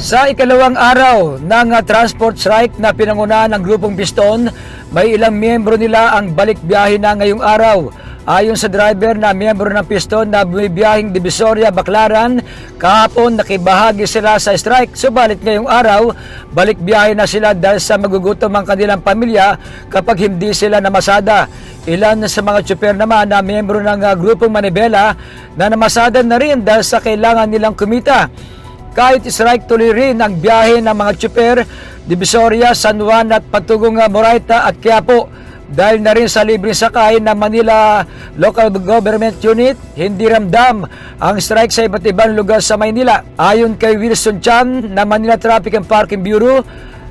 Sa ikalawang araw ng uh, transport strike na pinangunahan ng grupong Piston, may ilang miyembro nila ang balik biyahe na ngayong araw. Ayon sa driver na miyembro ng Piston na bumibiyahing Divisoria, Baclaran, kahapon nakibahagi sila sa strike. Subalit ngayong araw, balik biyahe na sila dahil sa magugutom ang kanilang pamilya kapag hindi sila namasada. Ilan sa mga tsuper naman na miyembro ng uh, grupong Manibela na namasada na rin dahil sa kailangan nilang kumita. Kahit strike tuloy rin ang biyahe ng mga tsuper, Divisoria, San Juan at patungong uh, Moraita at Quiapo. Dahil na rin sa libreng sakay ng Manila Local Government Unit, hindi ramdam ang strike sa iba't ibang lugar sa Maynila. Ayon kay Wilson Chan ng Manila Traffic and Parking Bureau,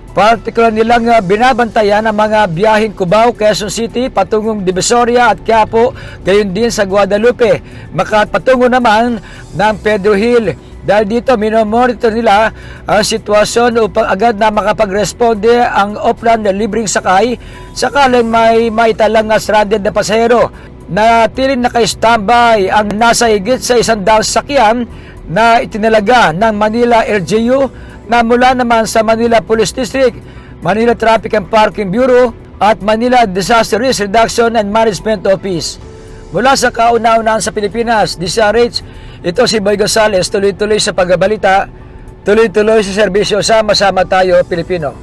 Partikular nilang uh, binabantayan ang mga biyaheng Cubao, Quezon City, patungong Divisoria at Quiapo, gayon din sa Guadalupe. Makapatungo naman ng Pedro Hill. Dahil dito, minomonitor nila ang sitwasyon upang agad na makapagresponde ang Oplan na libreng sakay sakaling may maitalang uh, stranded na pasahero na tilin naka-standby ang nasa higit sa isang daang sakyan na itinalaga ng Manila LGU na mula naman sa Manila Police District, Manila Traffic and Parking Bureau at Manila Disaster Risk Reduction and Management Office. Mula sa kauna-unahan sa Pilipinas, DCRH, ito si Boy Gonzales, tuloy-tuloy sa pagbabalita, tuloy-tuloy sa serbisyo, sama-sama tayo Pilipino.